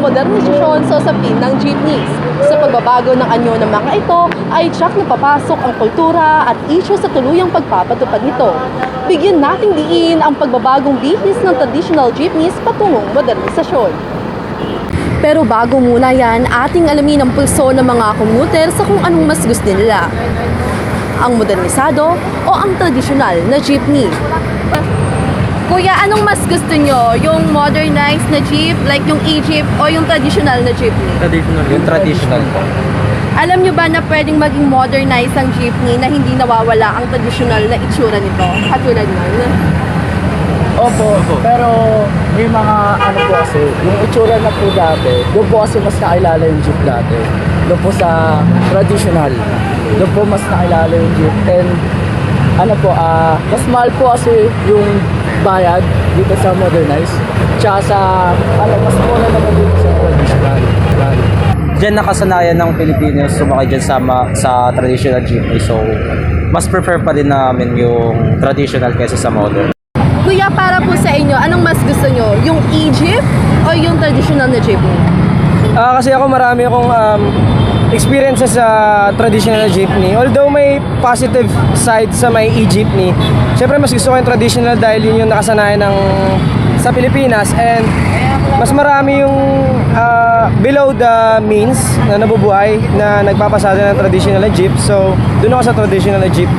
modernisasyon sa usapin ng jeepneys. Sa pagbabago ng anyo ng mga ito ay tsak na papasok ang kultura at isyu sa tuluyang pagpapatupad nito. Bigyan nating diin ang pagbabagong bihis ng traditional jeepneys patungong modernisasyon. Pero bago muna yan, ating alamin ang pulso ng mga commuter sa kung anong mas gusto nila. Ang modernisado o ang tradisyonal na jeepney. Kuya, anong mas gusto nyo? Yung modernized na jeep, like yung e-jeep, o yung traditional na jeepney? Traditional. Yung traditional po. Alam nyo ba na pwedeng maging modernized ang jeepney na hindi nawawala ang tradisyonal na itsura nito? Katulad nun. Opo, pero may mga ano po kasi, yung itsura na po dati, doon po kasi mas nakilala yung jeep dati. Doon po sa traditional. Doon po mas nakilala yung jeep. And ano po, ah mas mahal po kasi yung bayad dito sa modernized. Tsaka sa, ano, mas mura naman dito sa traditional. Yan. Diyan nakasanayan ng Pilipinos sumakay dyan sa, ma- sa traditional jeepney. So, mas prefer pa din namin yung traditional kaysa sa modern. Kuya, para po sa inyo, anong mas gusto nyo? Yung e-jeep o yung traditional na jeepney? Ah, kasi ako marami akong um, experiences sa traditional jeepney. Although may positive side sa may e-jeepney, syempre mas gusto ko yung traditional dahil yun yung nakasanayan ng sa Pilipinas and mas marami yung ah, below the means na nabubuhay na nagpapasada ng traditional na jeep. So, doon ako sa traditional na jeep.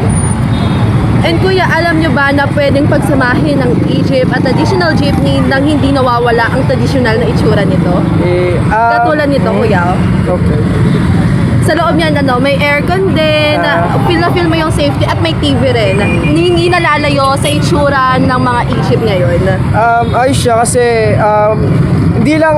And kuya, alam nyo ba na pwedeng pagsamahin ng e-jeep at traditional jeepney nang hindi nawawala ang traditional na itsura nito? Eh, ah, Katulad nito, kuya. Okay. Sa loob niyan, ano, may aircon din, Ah. feel na feel mo yung safety at may TV rin. Hindi nalalayo sa itsura ng mga e-jeep ngayon. Um, ayos siya kasi um, hindi lang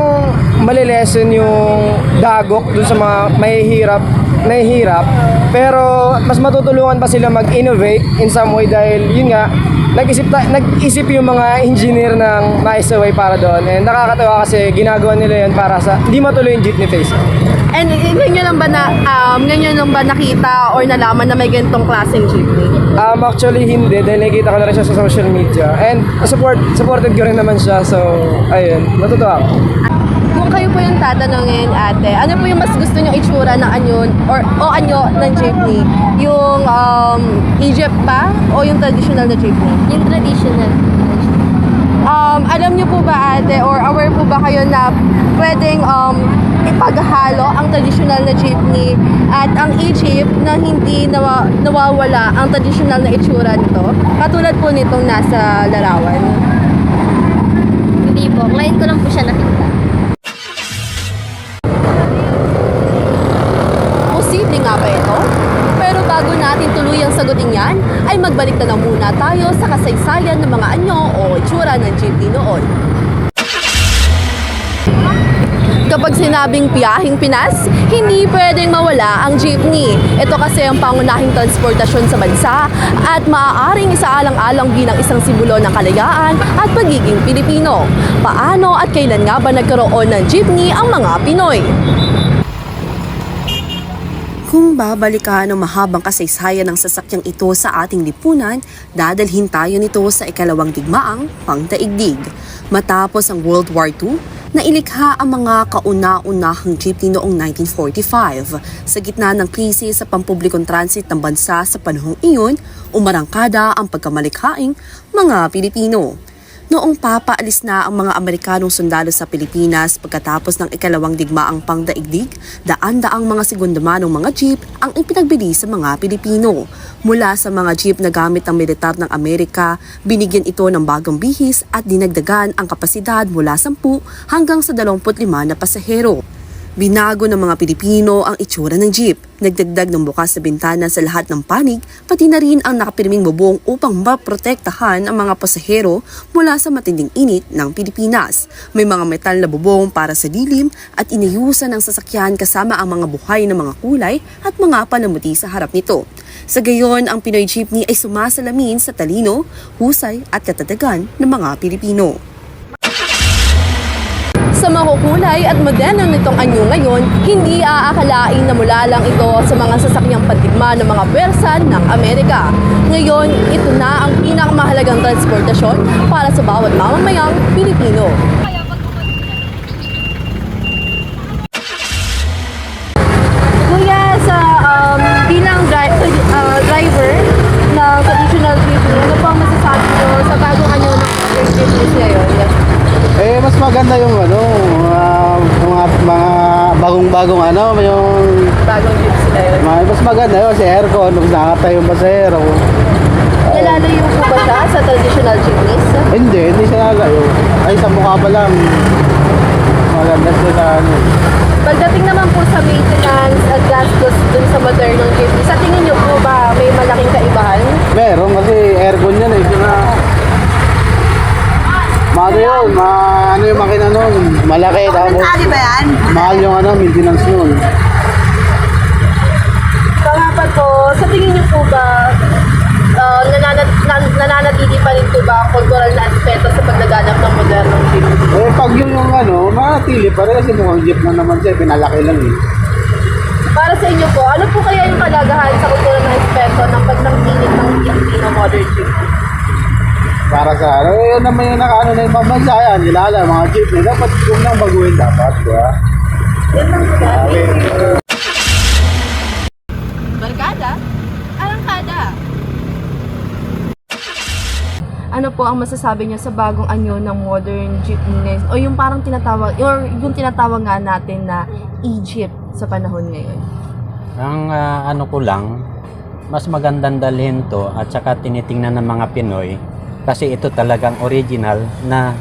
malilesen yung dagok dun sa mga mahihirap, mahihirap, pero mas matutulungan pa sila mag-innovate in some way dahil yun nga, nag-isip, ta- nag-isip yung mga engineer ng nice way para doon. And nakakatawa kasi ginagawa nila yun para sa hindi matuloy yung jeepney face. And ngayon lang ba na, um, ngayon lang ba nakita or nalaman na may ganitong klaseng jeepney? Um, actually hindi dahil nakikita ko na rin siya sa social media and support, supported ko rin naman siya so ayun, natutuwa ako. Kung kayo po yung tatanungin, ate, ano po yung mas gusto nyo itsura ng anyo or o anyo ng jeepney? Yung um, Egypt pa o yung traditional na jeepney? Yung traditional. Um, alam nyo po ba ate or aware po ba kayo na pwedeng um, ipaghalo ang traditional na jeepney at ang e-jeep na hindi nawa, nawawala ang traditional na itsura nito? Katulad po nitong nasa larawan. Hindi po. Ngayon ko lang po siya nakita. Sagutin yan, ay magbalik na lang muna tayo sa kasaysayan ng mga anyo o itsura ng jeepney noon. Kapag sinabing piyahing Pinas, hindi pwedeng mawala ang jeepney. Ito kasi ang pangunahing transportasyon sa bansa at maaaring isaalang-alang bilang isang simbolo ng kalayaan at pagiging Pilipino. Paano at kailan nga ba nagkaroon ng jeepney ang mga Pinoy? Kung babalikan ang mahabang kasaysayan ng sasakyang ito sa ating lipunan, dadalhin tayo nito sa ikalawang digmaang pangdaigdig. Matapos ang World War II, nailikha ang mga kauna-unahang jeepney noong 1945. Sa gitna ng krisis sa pampublikong transit ng bansa sa panahong iyon, umarangkada ang pagkamalikhaing mga Pilipino. Noong papaalis na ang mga Amerikanong sundalo sa Pilipinas pagkatapos ng ikalawang digmaang pangdaigdig, daan-daang mga segundamanong mga jeep ang ipinagbili sa mga Pilipino. Mula sa mga jeep na gamit ng militar ng Amerika, binigyan ito ng bagong bihis at dinagdagan ang kapasidad mula 10 hanggang sa 25 na pasahero. Binago ng mga Pilipino ang itsura ng jeep. Nagdagdag ng bukas na bintana sa lahat ng panig, pati na rin ang nakapirming bubong upang maprotektahan ang mga pasahero mula sa matinding init ng Pilipinas. May mga metal na bubong para sa dilim at inayusan ng sasakyan kasama ang mga buhay na mga kulay at mga panamuti sa harap nito. Sa gayon, ang Pinoy Jeepney ay sumasalamin sa talino, husay at katatagan ng mga Pilipino sa makukulay at moderno nitong anyo ngayon, hindi aakalain na mula lang ito sa mga sasakyang patigma ng mga pwersa ng Amerika. Ngayon, ito na ang pinakamahalagang transportasyon para sa bawat mamamayang Pilipino. Kuya, sa um, bilang dri- uh, driver ng traditional business, ano po ang masasabi nyo sa bago kanyo ng business ngayon? Yes. Eh, mas maganda yung bagong-bagong ano, yung Bagong jeep sila yun. mas maganda yun kasi aircon, mas nakatayo yung pasahero. Nalalayo po ba siya sa traditional jeepneys? Hindi, hindi siya nalayo. Ay, sa mukha pa lang. Maganda siya sa ano. Pagdating naman po sa maintenance at gastos dun sa modernong jeepney, sa tingin niyo po ba may malaking kaibahan? Meron kasi aircon yan eh. Saka, Maano yun, ma, ano yung makina nun, malaki tapos ba yan? mahal yung ano, maintenance nun. Pangapat po, sa tingin niyo po ba uh, nananat, nan, nananatili pa rin po ba ang kultural na aspeto sa paglaganap ng modernong jeepney? Eh, pag yun yung ano, manatili pa rin kasi mukhang jeep na naman siya, pinalaki lang eh. Para sa inyo po, ano po kaya yung kalagahan sa kultural na aspeto ng pagtangkilik ng Filipino modern jeepney? Para sa ano, eh, yun naman yung nakaano na ibang bansa yan, nilala, mga jeep na dapat kung nang baguhin dapat, di ba? Barkada? Arangkada? Ano po ang masasabi niyo sa bagong anyo ng modern jeepney o yung parang tinatawag or yung tinatawag nga natin na e-jeep sa panahon ngayon? Ang ah, ano ko lang, mas magandang dalhin to at saka tinitingnan ng mga Pinoy kasi ito talagang original na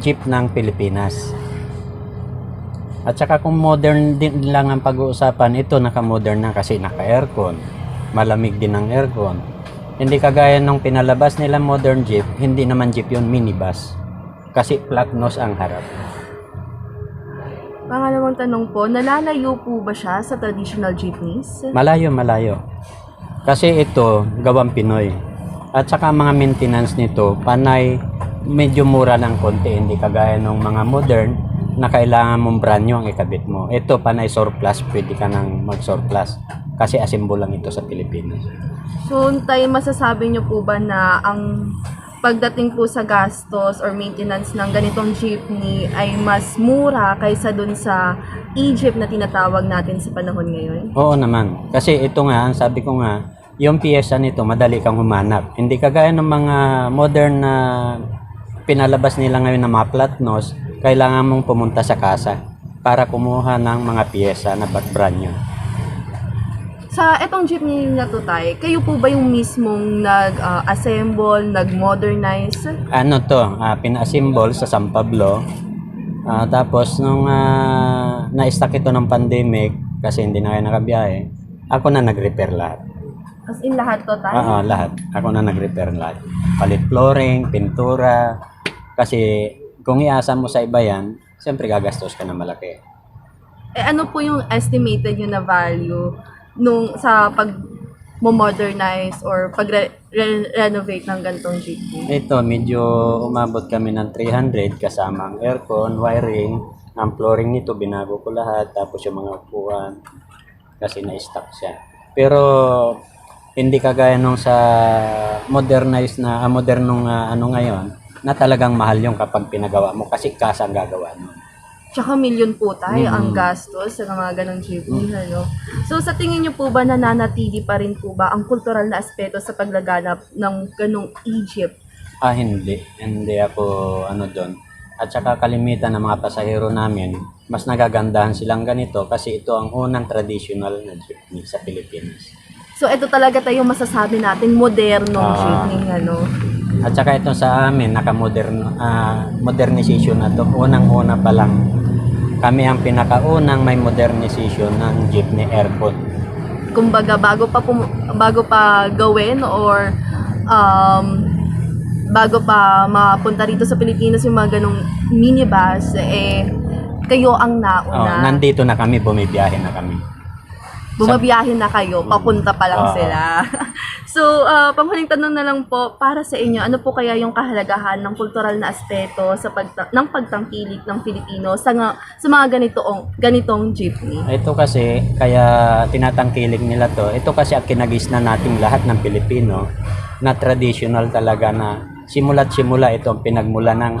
jeep ng Pilipinas. At saka kung modern din lang ang pag-uusapan, ito naka-modern na kasi naka-aircon. Malamig din ang aircon. Hindi kagaya nung pinalabas nila modern jeep, hindi naman jeep yun, minibus. Kasi flat nose ang harap. Pangalawang tanong po, nalalayo po ba siya sa traditional jeepneys? Malayo, malayo. Kasi ito, gawang Pinoy. At saka mga maintenance nito, panay, medyo mura lang konti. Hindi kagaya ng mga modern na kailangan mong brand new ang ikabit mo. Ito, panay surplus, pwede ka nang mag-surplus. Kasi asimbo lang ito sa Pilipinas. So, tayo masasabi niyo po ba na ang pagdating po sa gastos or maintenance ng ganitong jeepney ay mas mura kaysa dun sa e-jeep na tinatawag natin sa panahon ngayon? Oo naman. Kasi ito nga, ang sabi ko nga, yung piyesa nito, madali kang humanap. Hindi kagaya ng mga modern na pinalabas nila ngayon na mga flat nose, kailangan mong pumunta sa kasa para kumuha ng mga piyesa na ba't brand new. Sa etong jeepney na to tay, kayo po ba yung mismong nag-assemble, nag-modernize? Ano to, ah, pina-assemble sa San Pablo. Ah, tapos nung ah, na-stuck ito ng pandemic, kasi hindi na kayo nakabiyahe, ako na nag-repair lahat. As in lahat to tay? Oo, lahat. Ako na nag-repair lahat. Palit flooring, pintura. Kasi kung iasa mo sa iba yan, siyempre gagastos ka na malaki. Eh ano po yung estimated yun na value nung sa pag modernize or pag-renovate ng gantong jeepney? Ito, medyo umabot kami ng 300 kasama ang aircon, wiring, ang flooring nito, binago ko lahat, tapos yung mga upuan, kasi na-stock siya. Pero, hindi kagaya nung sa modernized na, ah, modernong ah, ano ngayon, na talagang mahal yung kapag pinagawa mo kasi kasa ang gagawa mo. Tsaka milyon po tayo ang gastos sa mga ganong jeepney, ano? So, sa tingin niyo po ba nananatili pa rin po ba ang kultural na aspeto sa paglaganap ng ganong Egypt? Ah, hindi. Hindi ako ano doon. At saka kalimitan ng mga pasahero namin, mas nagagandahan silang ganito kasi ito ang unang traditional na jeepney sa Pilipinas. So, ito talaga tayo masasabi natin modernong Ah. jeepney, ano? At saka ito sa amin, naka-modern, ah, modernization na to. Unang-una pa lang. Kami ang pinakaunang may modernization ng jeepney airport. Kumbaga, bago pa, pum- bago pa gawin or um, bago pa mapunta rito sa Pilipinas yung mga ganong minibus, eh, kayo ang Oh, nauna. nandito na kami, bumibiyahe na kami. Bumabiyahin na kayo, papunta pa lang sila. so, uh, panghuling tanong na lang po, para sa inyo, ano po kaya yung kahalagahan ng kultural na aspeto sa pagta- ng pagtangkilik ng Pilipino sa, nga- sa mga ganitong, ganitong jeepney? Ito kasi, kaya tinatangkilik nila to, ito kasi ang kinagisna nating lahat ng Pilipino na traditional talaga na simula't simula ito ang pinagmula ng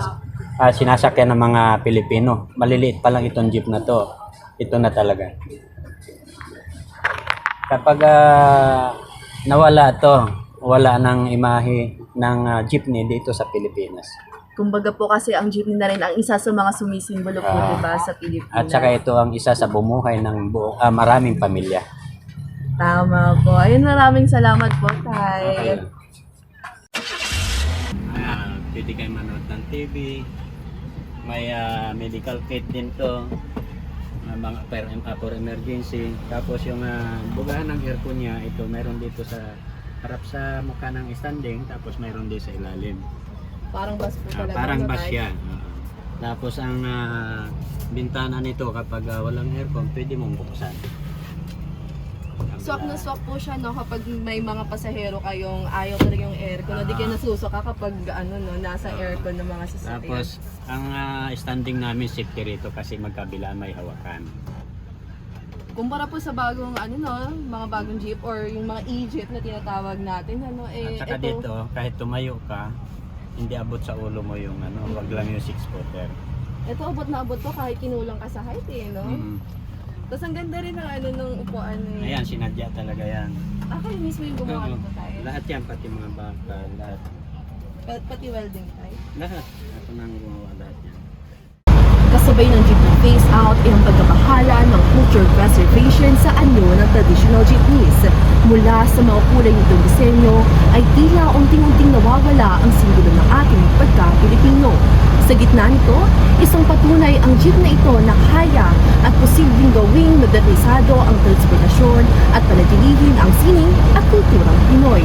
ah, sinasakyan ng mga Pilipino. Maliliit pa lang itong jeep na to. Ito na talaga. Kapag ah, nawala to, wala ng imahe ng ah, jeepney dito sa Pilipinas. Kumbaga po kasi ang jeepney na rin ang isa sa mga sumisimbolo po, Ah. di ba, sa Pilipinas. At saka ito ang isa sa bumuhay ng buong, ah, maraming pamilya. Tama po. Ayun, maraming salamat po, Tay. Ah, pwede kayo manood ng TV. May ah, medical kit din to. Ah, mga per, ah, for emergency. Tapos yung uh, bugahan ng aircon niya, ito meron dito sa harap sa mukha ng standing, tapos meron din sa ilalim. Parang bus po talaga. parang ano, bus yan. Ah. tapos ang ah, bintana nito kapag ah, walang aircon, pwede mong buksan. Swak na swak po siya no kapag may mga pasahero kayong ayaw talaga yung aircon. No, di kayo nasusuka kapag ano no nasa aircon ng mga sasakyan. Tapos ang ah, standing namin safety rito kasi magkabila may hawakan. Kumpara po sa bagong ano no, mga bagong jeep or yung mga e-jeep na tinatawag natin ano eh At saka ito, dito, kahit tumayo ka, hindi abot sa ulo mo yung ano, wag lang yung six footer. ito abot na abot to kahit kinulang ka sa height eh no. Mm. Tapos ang ganda rin ng ano nung upuan eh. Ayan, sinadya talaga yan. Ah, kayo mismo yung gumawa Oo. nito tayo. Lahat yan, pati mga baka, lahat. Pa- pati welding tayo. Lahat. Ako nang gumawa lahat yan. Kasabay ng jeepney phase out ay ang pagkakahala ng culture preservation sa anyo ng traditional jeepneys. Mula sa mga kulay nitong disenyo ay tila unting-unting nawawala ang simbolo ng ating pagka-Pilipino. Sa gitna nito, isang patunay ang jeep na ito na kaya at posibleng gawing modernisado ang transportasyon at panatilihin ang sining at kulturang Pinoy.